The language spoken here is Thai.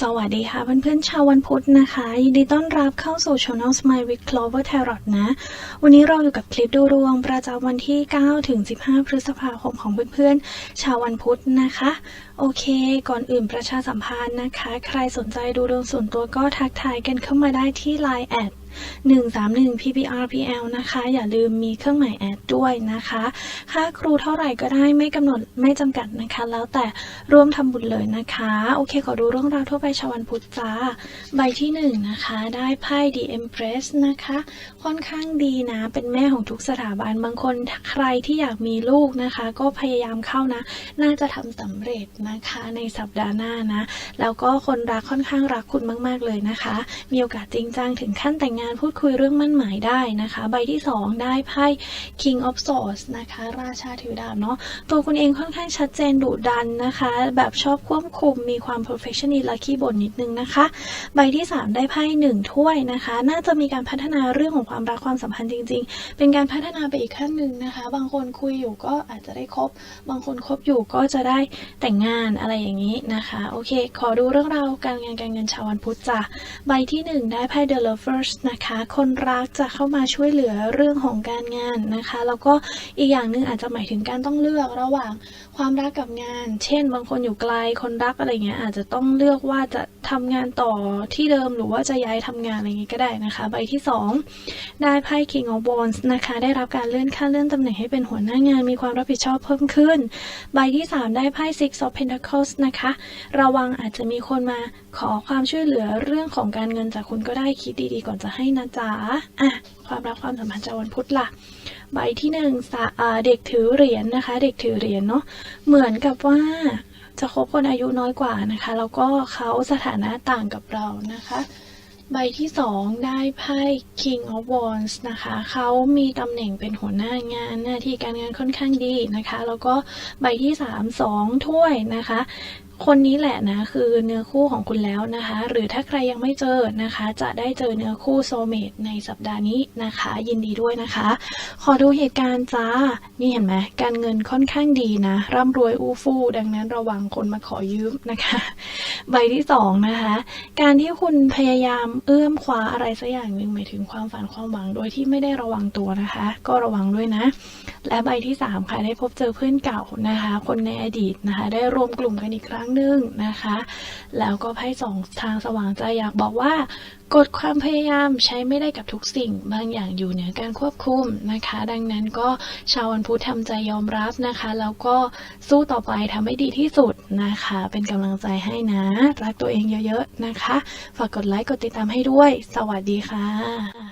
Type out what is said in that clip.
สวัสดีค่ะเพื่อนๆชาววันพุธนะคะ ยินดีต้อนรับเข้าสู่ Channel Smile with Clover Tarot นะ วันนี้เราอยู่กับคลิปดูดวงประจำวันที่ 9 ถึง 15 พฤษภาคมของเพื่อนๆ ชาววันพุธนะคะ โอเค ก่อนอื่นประชาสัมพันธ์นะคะ ใครสนใจดูดวงส่วนตัวก็ทักทายกันเข้ามาได้ที่ Line 131 pprpl นะคะ อย่าลืมมีเครื่องหมายแอดด้วยนะคะ ค่าครูเท่าไหร่ก็ได้ไม่กำหนดไม่จำกัดนะคะ แล้วแต่ร่วมทำบุญเลยนะคะ โอเค ขอดูเรื่องราวทั่วไปชาววันพุธจ้า ใบที่หนึ่งนะคะ ได้ไพ่ The Empress นะคะ ค่อนข้างดีนะ เป็นแม่ของทุกสถาบันบางคนใครที่อยากมีลูกนะคะ ก็พยายามเข้านะ น่าจะทำสำเร็จนะคะในสัปดาห์หน้านะ แล้วก็คนรักค่อนข้างรักคุณมาก ๆ เลยนะคะ มีโอกาสจริงจังถึงขั้นแต่งงานพูดคุยเรื่องมั่นหมายได้นะคะ ใบที่ 2 ได้ไพ่ King of Swords นะคะ ราชาถือดาบเนาะตัวคุณเองค่อนข้างชัดเจนดุดันนะคะ แบบชอบควบคุมมีความ perfectionist และขี้บ่นนิดนึงนะคะ ใบที่ 3 ได้ไพ่หนึ่งถ้วยนะคะ น่าจะมีการพัฒนาเรื่องของความรักความสัมพันธ์จริง ๆ เป็นการพัฒนาไปอีกขั้นหนึ่งนะคะ บางคนคุยอยู่ก็อาจจะได้คบ บางคนคบอยู่ก็จะได้แต่งงานอะไรอย่างนี้นะคะ โอเค ขอดูเรื่องราวการงานการเงินชาววันพุธจ้ะใบที่ 1 ได้ไพ่ The Lovers นะคะ คนรักจะเข้ามาช่วยเหลือเรื่องของการงานนะคะ แล้วก็อีกอย่างหนึ่งอาจจะหมายถึงการต้องเลือกระหว่างความรักกับงาน เช่น บางคนอยู่ไกลคนรักอะไรเงี้ยอาจจะต้องเลือกว่าจะทำงานต่อที่เดิมหรือว่าจะย้ายทำงานอะไรเงี้ยก็ได้นะคะ ใบที่ 2 ได้ไพ่ King of Wands นะคะ ได้รับการเลื่อนขั้นเลื่อนตำแหน่งให้เป็นหัวหน้างานมีความรับผิดชอบเพิ่มขึ้น ใบที่ 3 ได้ไพ่ Six of Pentacles นะคะ ระวังอาจจะมีคนมาขอความช่วยเหลือเรื่องของการเงินจากคุณก็ได้คิดดีๆ ก่อนจะให้นะจ๊ะอะความรักความสัมพันธ์จากวันพุธล่ะ ใบที่หนึ่งเด็กถือเหรียญนะคะ เด็กถือเหรียญเนาะเหมือนกับว่าจะคบคนอายุน้อยกว่านะคะ แล้วก็เขาสถานะต่างกับเรานะคะ ใบที่สองได้ไพ่ King of Wands นะคะ เขามีตำแหน่งเป็นหัวหน้างานหน้าที่การงานค่อนข้างดีนะคะ แล้วก็ใบที่สามสองถ้วยนะคะคนนี้แหละนะคือเนื้อคู่ของคุณแล้วนะคะ หรือถ้าใครยังไม่เจอนะคะ จะได้เจอเนื้อคู่โซเมตในสัปดาห์นี้นะคะ ยินดีด้วยนะคะ ขอดูเหตุการณ์จ้านี่เห็นไหมการเงินค่อนข้างดีนะ ร่ำรวยอู้ฟู่ดังนั้นระวังคนมาขอยืมนะคะ ใบที่สองนะคะ การที่คุณพยายามเอื้อมคว้าอะไรสักอย่างหนึ่งหมายถึงความฝันความหวังโดยที่ไม่ได้ระวังตัวนะคะ ก็ระวังด้วยนะ และใบที่สามค่ะได้พบเจอเพื่อนเก่านะคะ คนในอดีตนะคะ ได้รวมกลุ่มกันอีกครั้งหนึ่งนะคะ แล้วก็ไพ่สองทางสว่างใจอยากบอกว่ากฎความพยายามใช้ไม่ได้กับทุกสิ่ง บางอย่างอยู่เหนือการควบคุมนะคะ ดังนั้นก็ชาววันพุธทำใจยอมรับนะคะ แล้วก็สู้ต่อไปทำให้ดีที่สุดนะคะ เป็นกำลังใจให้นะ รักตัวเองเยอะๆนะคะ ฝากกดไลค์กดติดตามให้ด้วย สวัสดีค่ะ